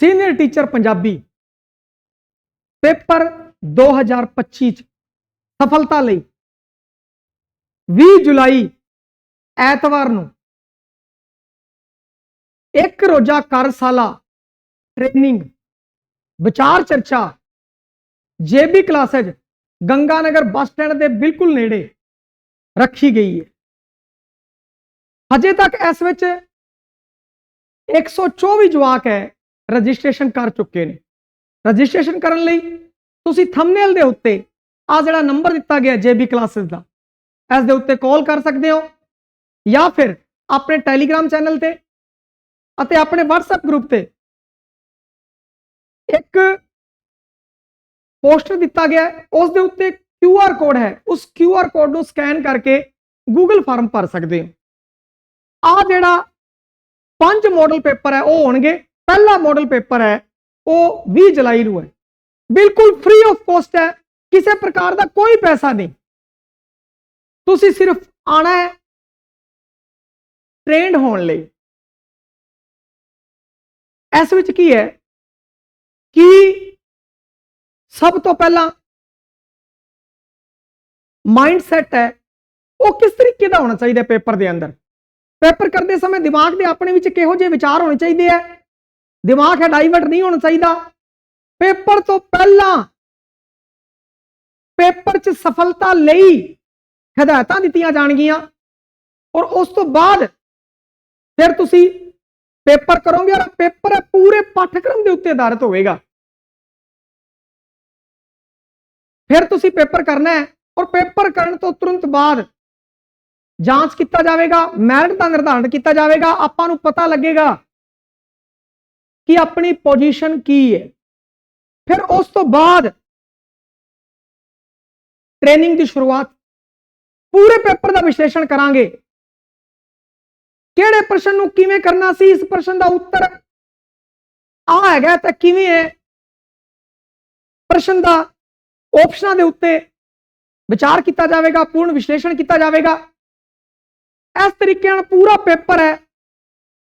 Senior teacher Punjabi. Paper 2025 ਚ ਸਫਲਤਾ ਲਈ। 20 ਜੁਲਾਈ, ਐਤਵਾਰ ਨੂੰ। ਇੱਕ ਰੋਜ਼ਾ ਕਰਸ਼ਾਲਾ ਟ੍ਰੇਨਿੰਗ ਵਿਚਾਰ ਚਰਚਾ, JB classes Ganganagar bus stand ਦੇ ਬਿਲਕੁਲ ਨੇੜੇ ਰੱਖੀ ਗਈ ਹੈ। ਹਜੇ ਤੱਕ ਇਸ ਵਿੱਚ 124 ਜਵਾਕ ਹੈ। ਰਜਿਸਟ੍ਰੇਸ਼ਨ ਕਰ ਚੁੱਕੇ ਨੇ। ਰਜਿਸਟ੍ਰੇਸ਼ਨ ਕਰਨ ਲਈ ਤੁਸੀਂ ਥੰਬਨੇਲ ਦੇ ਉੱਤੇ ਆ ਜਿਹੜਾ ਨੰਬਰ ਦਿੱਤਾ ਗਿਆ ਜੇਬੀ ਕਲਾਸਿਸ ਦਾ, ਇਸ ਦੇ ਉੱਤੇ ਕਾਲ ਕਰ ਸਕਦੇ ਹੋ ਜਾਂ ਫਿਰ ਆਪਣੇ ਟੈਲੀਗ੍ਰਾਮ ਚੈਨਲ ਤੇ ਅਤੇ ਆਪਣੇ WhatsApp ਗਰੁੱਪ ਤੇ ਇੱਕ ਪੋਸਟਰ ਦਿੱਤਾ ਗਿਆ ਹੈ। ਉਸ ਦੇ ਉੱਤੇ QR ਕੋਡ ਹੈ। ਉਸ QR ਕੋਡ ਨੂੰ ਸਕੈਨ ਕਰਕੇ Google ਫਾਰਮ ਭਰ ਸਕਦੇ ਹੋ। ਆ ਜਿਹੜਾ ਪੰਜ ਮਾਡਲ ਪੇਪਰ ਹੈ, ਉਹ ਹੋਣਗੇ ਪਹਿਲਾ ਮਾਡਲ ਪੇਪਰ ਹੈ, ਉਹ 20 ਜੁਲਾਈ ਨੂੰ ਹੈ। ਬਿਲਕੁਲ ਫ੍ਰੀ ਆਫ ਕੋਸਟ ਹੈ, ਕਿਸੇ ਪ੍ਰਕਾਰ ਦਾ ਕੋਈ ਪੈਸਾ ਨਹੀਂ। ਤੁਸੀਂ ਸਿਰਫ ਆਣਾ ਹੈ ਟ੍ਰੇਨਡ ਹੋਣ ਲਈ। ਇਸ ਵਿੱਚ ਕੀ ਹੈ ਕਿ ਸਭ ਤੋਂ ਪਹਿਲਾਂ ਮਾਈਂਡ ਸੈਟ ਹੈ, ਉਹ ਕਿਸ ਤਰੀਕੇ ਦਾ ਹੋਣਾ ਚਾਹੀਦਾ ਪੇਪਰ ਦੇ ਅੰਦਰ? ਪੇਪਰ ਕਰਦੇ ਸਮੇਂ ਦਿਮਾਗ ਦੇ ਆਪਣੇ ਵਿੱਚ ਕਿਹੋ ਜਿਹੇ ਵਿਚਾਰ ਹੋਣੇ ਚਾਹੀਦੇ ਆ ਦਿਮਾਗ ਹੈ ਡਾਈਵਰਟ ਨਹੀਂ ਹੋਣਾ ਚਾਹੀਦਾ। ਪੇਪਰ ਤੋਂ ਪਹਿਲਾਂ ਪੇਪਰ 'ਚ ਸਫਲਤਾ ਲਈ ਹਦਾਇਤਾਂ ਦਿੱਤੀਆਂ ਜਾਣਗੀਆਂ ਔਰ ਉਸ ਤੋਂ ਬਾਅਦ ਫਿਰ ਤੁਸੀਂ ਪੇਪਰ ਕਰੋਗੇ ਔਰ ਪੇਪਰ ਪੂਰੇ ਪਾਠਕ੍ਰਮ ਦੇ ਉੱਤੇ ਆਧਾਰਿਤ ਹੋਵੇਗਾ। ਫਿਰ ਤੁਸੀਂ ਪੇਪਰ ਕਰਨਾ ਹੈ ਔਰ ਪੇਪਰ ਕਰਨ ਤੋਂ ਤੁਰੰਤ ਬਾਅਦ ਜਾਂਚ ਕੀਤਾ ਜਾਵੇਗਾ ਮੈਰਿਟ ਦਾ ਨਿਰਧਾਰਨ ਕੀਤਾ ਜਾਵੇਗਾ, ਆਪਾਂ ਨੂੰ ਪਤਾ ਲੱਗੇਗਾ ਕਿ ਆਪਣੀ ਪੋਜੀਸ਼ਨ ਕੀ ਹੈ। ਫਿਰ ਉਸ ਤੋਂ ਬਾਅਦ ਟ੍ਰੇਨਿੰਗ ਦੀ ਸ਼ੁਰੂਆਤ ਪੂਰੇ ਪੇਪਰ ਦਾ ਵਿਸ਼ਲੇਸ਼ਣ ਕਰਾਂਗੇ। ਕਿਹੜੇ ਪ੍ਰਸ਼ਨ ਨੂੰ ਕਿਵੇਂ ਕਰਨਾ ਸੀ, ਇਸ ਪ੍ਰਸ਼ਨ ਦਾ ਉੱਤਰ ਆ ਹੈਗਾ ਤਾਂ ਕਿਵੇਂ ਹੈ। ਪ੍ਰਸ਼ਨ ਦਾ ਆਪਸ਼ਨਾਂ ਦੇ ਉੱਤੇ ਵਿਚਾਰ ਕੀਤਾ ਜਾਵੇਗਾ, ਪੂਰਨ ਵਿਸ਼ਲੇਸ਼ਣ ਕੀਤਾ ਜਾਵੇਗਾ। ਇਸ ਤਰੀਕੇ ਨਾਲ ਪੂਰਾ ਪੇਪਰ ਹੈ,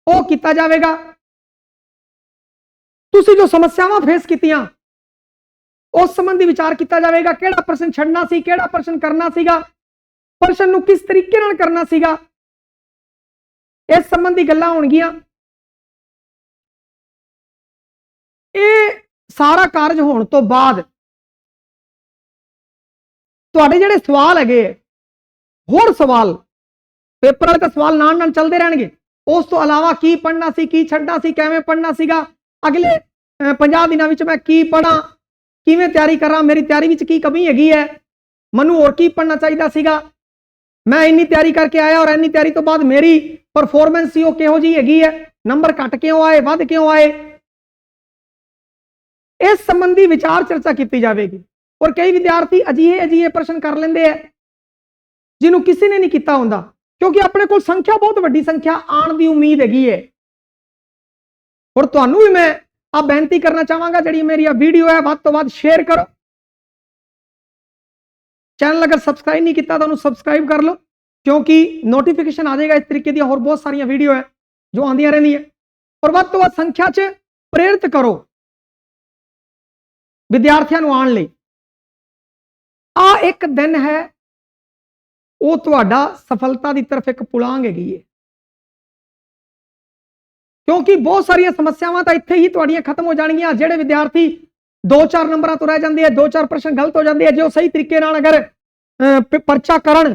ਉਹ ਕੀਤਾ ਜਾਵੇਗਾ। ਤੁਸੀਂ ਜੋ ਸਮੱਸਿਆਵਾਂ ਫੇਸ ਕੀਤੀਆਂ ਉਸ ਸੰਬੰਧੀ ਵਿਚਾਰ ਕੀਤਾ ਜਾਵੇਗਾ ਕਿਹੜਾ ਪ੍ਰਸ਼ਨ ਛੱਡਣਾ ਸੀ ਕਿਹੜਾ ਪ੍ਰਸ਼ਨ ਕਰਨਾ ਸੀਗਾ ਪ੍ਰਸ਼ਨ ਨੂੰ ਕਿਸ ਤਰੀਕੇ ਨਾਲ ਕਰਨਾ ਸੀਗਾ ਇਸ ਸੰਬੰਧੀ ਗੱਲਾਂ ਹੋਣਗੀਆਂ ਇਹ ਸਾਰਾ ਕਾਰਜ ਹੋਣ ਤੋਂ ਬਾਅਦ ਤੁਹਾਡੇ ਜਿਹੜੇ ਸਵਾਲ ਹੈਗੇ ਹੋਰ ਸਵਾਲ ਪੇਪਰ ਵਾਲੇ ਤਾਂ ਸਵਾਲ ਨਾਲ ਨਾਲ ਚੱਲਦੇ ਰਹਿਣਗੇ ਉਸ ਤੋਂ ਇਲਾਵਾ ਕੀ ਪੜ੍ਹਨਾ ਸੀ ਕੀ ਛੱਡਣਾ ਸੀ ਕਿਵੇਂ ਪੜ੍ਹਨਾ ਸੀਗਾ ਅਗਲੇ 50 ਦਿਨਾਂ ਵਿੱਚ ਮੈਂ ਕੀ ਪੜਾਂ ਕਿਵੇਂ ਤਿਆਰੀ ਕਰਾਂ, ਮੇਰੀ ਤਿਆਰੀ ਵਿੱਚ ਕੀ ਕਮੀ ਹੈਗੀ ਹੈ? ਮੈਨੂੰ ਹੋਰ ਕੀ ਪੜ੍ਹਨਾ ਚਾਹੀਦਾ ਸੀਗਾ? ਮੈਂ ਇੰਨੀ ਤਿਆਰੀ ਕਰਕੇ ਆਇਆ ਔਰ ਇੰਨੀ ਤਿਆਰੀ ਤੋਂ ਬਾਅਦ ਮੇਰੀ ਪਰਫਾਰਮੈਂਸ ਸੀ, ਉਹ ਕਿਹੋ ਜੀ ਹੈਗੀ ਹੈ? ਨੰਬਰ ਘੱਟ ਕਿਉਂ ਆਏ, ਵੱਧ ਕਿਉਂ ਆਏ? ਇਸ ਸੰਬੰਧੀ ਵਿਚਾਰ ਚਰਚਾ ਕੀਤੀ ਜਾਵੇਗੀ। ਔਰ ਕਈ ਵਿਦਿਆਰਥੀ ਅਜਿਹੇ ਅਜਿਹੇ ਪ੍ਰਸ਼ਨ ਕਰ ਲੈਂਦੇ ਆ ਜਿਹਨੂੰ ਕਿਸੇ ਨੇ ਨਹੀਂ ਕੀਤਾ ਹੁੰਦਾ, ਕਿਉਂਕਿ ਆਪਣੇ ਕੋਲ ਸੰਖਿਆ ਬਹੁਤ ਵੱਡੀ ਸੰਖਿਆ ਆਉਣ ਦੀ ਉਮੀਦ ਹੈਗੀ ਹੈ। ਔਰ ਤੁਹਾਨੂੰ ਵੀ ਮੈਂ ਆ ਬੇਨਤੀ ਕਰਨਾ ਚਾਹਾਂਗਾ ਜਿਹੜੀ ਮੇਰੀ ਆ ਵੀਡੀਓ ਹੈ, ਵੱਧ ਤੋਂ ਵੱਧ ਸ਼ੇਅਰ ਕਰੋ। ਚੈਨਲ ਅਗਰ ਸਬਸਕ੍ਰਾਈਬ ਨਹੀਂ ਕੀਤਾ ਤਾਂ ਉਹਨੂੰ ਸਬਸਕ੍ਰਾਈਬ ਕਰ ਲਓ, ਕਿਉਂਕਿ ਨੋਟੀਫਿਕੇਸ਼ਨ ਆ ਜਾਏਗਾ ਇਸ ਤਰੀਕੇ ਦੀਆਂ ਹੋਰ ਬਹੁਤ ਸਾਰੀਆਂ ਵੀਡੀਓ ਹੈ ਜੋ ਆਉਂਦੀਆਂ ਰਹਿੰਦੀਆਂ। ਔਰ ਵੱਧ ਤੋਂ ਵੱਧ ਸੰਖਿਆ 'ਚ ਪ੍ਰੇਰਿਤ ਕਰੋ ਵਿਦਿਆਰਥੀਆਂ ਨੂੰ ਆਉਣ ਲਈ। ਆ ਇੱਕ ਦਿਨ ਹੈ, ਉਹ ਤੁਹਾਡਾ ਸਫਲਤਾ ਦੀ ਤਰਫ ਇੱਕ ਪੁਲਾਂਗ ਹੈਗੀ ਹੈ। ਕਿਉਂਕਿ ਬਹੁਤ ਸਾਰੀਆਂ ਸਮੱਸਿਆਵਾਂ ਤਾਂ ਇੱਥੇ ਹੀ ਤੁਹਾਡੀਆਂ ਖਤਮ ਹੋ ਜਾਣਗੀਆਂ। ਜਿਹੜੇ ਵਿਦਿਆਰਥੀ 2-4 ਨੰਬਰਾਂ ਤੋਂ ਰਹਿ ਜਾਂਦੇ ਆ 2-4 ਪ੍ਰਸ਼ਨ ਗਲਤ ਹੋ ਜਾਂਦੇ ਆ, ਜੇ ਉਹ ਸਹੀ ਤਰੀਕੇ ਨਾਲ ਅਗਰ ਪ- ਪਰਚਾ ਕਰਨ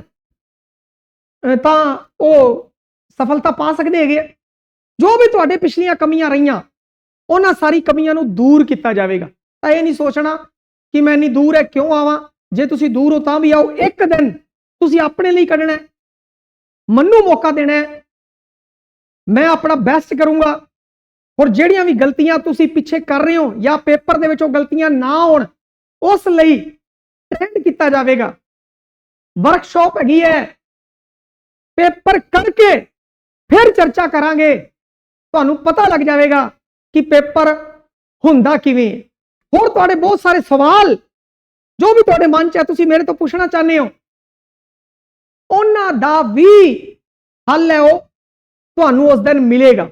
ਤਾਂ ਉਹ ਸਫਲਤਾ ਪਾ ਸਕਦੇ ਹੈਗੇ ਜੋ ਵੀ ਤੁਹਾਡੇ ਪਿਛਲੀਆਂ ਕਮੀਆਂ ਰਹੀਆਂ, ਉਹਨਾਂ ਸਾਰੀ ਕਮੀਆਂ ਨੂੰ ਦੂਰ ਕੀਤਾ ਜਾਵੇਗਾ। ਤਾਂ ਇਹ ਨਹੀਂ ਸੋਚਣਾ ਕਿ ਮੈਂ ਇੰਨੀ ਦੂਰ ਹੈ, ਕਿਉਂ ਆਵਾਂ? ਜੇ ਤੁਸੀਂ ਦੂਰ ਹੋ ਤਾਂ ਵੀ ਆਓ। ਇੱਕ ਦਿਨ ਤੁਸੀਂ ਆਪਣੇ ਲਈ ਕੱਢਣਾ ਹੈ। ਮੈਨੂੰ ਮੌਕਾ ਦੇਣਾ ਹੈ। ਮੈਂ ਆਪਣਾ ਬੈਸਟ ਕਰੂੰਗਾ। ਔਰ ਜਿਹੜੀਆਂ ਵੀ ਗਲਤੀਆਂ ਤੁਸੀਂ ਪਿੱਛੇ ਕਰ ਰਹੇ ਹੋ ਜਾਂ ਪੇਪਰ ਦੇ ਵਿੱਚ ਉਹ ਗਲਤੀਆਂ ਨਾ ਹੋਣ, ਉਸ ਲਈ ਟ੍ਰੇਨ ਕੀਤਾ ਜਾਵੇਗਾ। ਵਰਕਸ਼ਾਪ ਹੈਗੀ ਹੈ। ਪੇਪਰ ਕਰਕੇ ਫਿਰ ਚਰਚਾ ਕਰਾਂਗੇ। ਤੁਹਾਨੂੰ ਪਤਾ ਲੱਗ ਜਾਵੇਗਾ ਕਿ ਪੇਪਰ ਹੁੰਦਾ ਕਿਵੇਂ ਹੋਰ ਤੁਹਾਡੇ ਬਹੁਤ ਸਾਰੇ ਸਵਾਲ, ਜੋ ਵੀ ਤੁਹਾਡੇ ਮਨ 'ਚ ਹੈ, ਤੁਸੀਂ ਮੇਰੇ ਤੋਂ ਪੁੱਛਣਾ ਚਾਹੁੰਦੇ ਹੋ। ਉਹਨਾਂ ਦਾ ਵੀ ਹੱਲ ਹੈ ਉਹ। ਤੁਹਾਨੂੰ ਉਸ ਦਿਨ ਮਿਲੇਗਾ।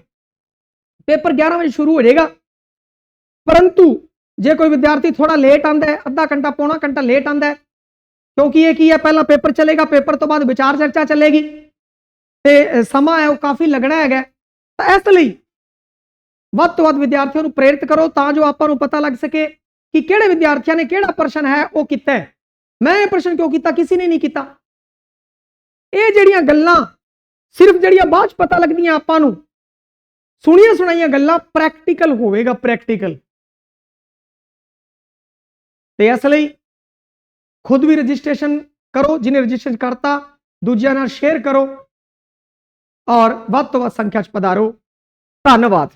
ਪੇਪਰ 11 ਵਜੇ ਸ਼ੁਰੂ ਹੋ ਜਾਏਗਾ। ਪਰੰਤੂ ਜੇ ਕੋਈ ਵਿਦਿਆਰਥੀ ਥੋੜਾ ਲੇਟ ਆਂਦਾ ਹੈ ਅੱਧਾ ਘੰਟਾ ਪੌਣਾ ਘੰਟਾ ਲੇਟ ਆਂਦਾ ਹੈ ਕਿਉਂਕਿ ਇਹ ਕੀ ਹੈ ਪਹਿਲਾਂ ਪੇਪਰ ਚੱਲੇਗਾ ਪੇਪਰ ਤੋਂ ਬਾਅਦ ਵਿਚਾਰ ਚਰਚਾ ਚੱਲੇਗੀ ਤੇ ਅ, ਸਮਾਂ ਹੈ ਉਹ ਕਾਫੀ ਲੱਗਣਾ ਹੈਗਾ। ਤਾਂ ਇਸ ਲਈ ਵੱਧ ਤੋਂ ਵੱਧ ਵਿਦਿਆਰਥੀਆਂ ਨੂੰ ਪ੍ਰੇਰਿਤ ਕਰੋ ਤਾਂ ਜੋ ਆਪਾਂ ਨੂੰ ਪਤਾ ਲੱਗ ਸਕੇ ਕਿ ਕਿਹੜੇ ਵਿਦਿਆਰਥੀਆਂ ਨੇ ਕਿਹੜਾ ਪ੍ਰਸ਼ਨ ਹੈ ਉਹ ਕੀਤਾ ਹੈ। ਮੈਂ ਇਹ ਪ੍ਰਸ਼ਨ ਕਿਉਂ ਕੀਤਾ ਕਿਸੇ ਨੇ ਨਹੀਂ ਕੀਤਾ? ਇਹ ਜਿਹੜੀਆਂ ਗੱਲਾਂ ਸਿਰਫ ਜਿਹੜੀਆਂ ਬਾਅਦ ਚ ਪਤਾ ਲੱਗਦੀਆਂ ਆਪਾਂ ਨੂੰ। ਸੁਣੀਆਂ ਸੁਣਾਈਆਂ ਗੱਲਾਂ ਪ੍ਰੈਕਟੀਕਲ ਹੋਵੇਗਾ ਪ੍ਰੈਕਟੀਕਲ ਤੇ ਇਸ ਲਈ ਖੁਦ ਵੀ ਰਜਿਸਟ੍ਰੇਸ਼ਨ ਕਰੋ, ਜਿਹਨੇ ਰਜਿਸਟ੍ਰੇਸ਼ਨ ਕਰਤਾ, ਦੂਜਿਆਂ ਨਾਲ ਸ਼ੇਅਰ ਕਰੋ ਔਰ ਵੱਧ ਤੋਂ ਵੱਧ ਸੰਖਿਆ ਚ ਪਧਾਰੋ। ਧੰਨਵਾਦ।